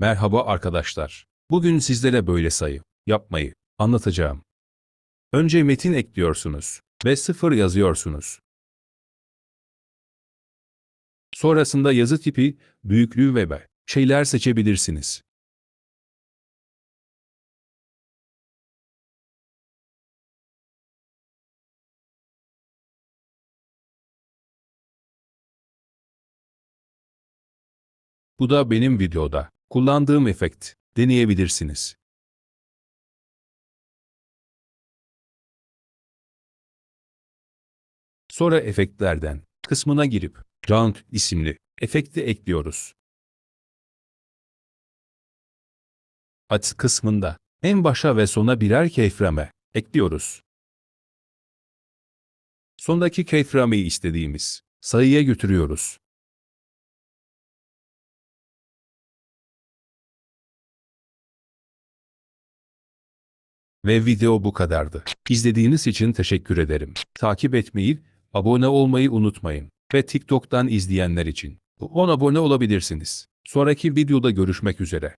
Merhaba arkadaşlar. Bugün sizlere böyle sayı yapmayı anlatacağım. Önce metin ekliyorsunuz ve sıfır yazıyorsunuz. Sonrasında yazı tipi, büyüklüğü ve şeyler seçebilirsiniz. Bu da benim videoda kullandığım efekt. Deneyebilirsiniz. Sonra efektlerden kısmına girip Round isimli efekti ekliyoruz. At kısmında en başa ve sona birer keyframe ekliyoruz. Sondaki keyframeyi istediğimiz sayıya götürüyoruz. Ve video bu kadardı. İzlediğiniz için teşekkür ederim. Takip etmeyi, abone olmayı unutmayın. Ve TikTok'tan izleyenler için 10 abone olabilirsiniz. Sonraki videoda görüşmek üzere.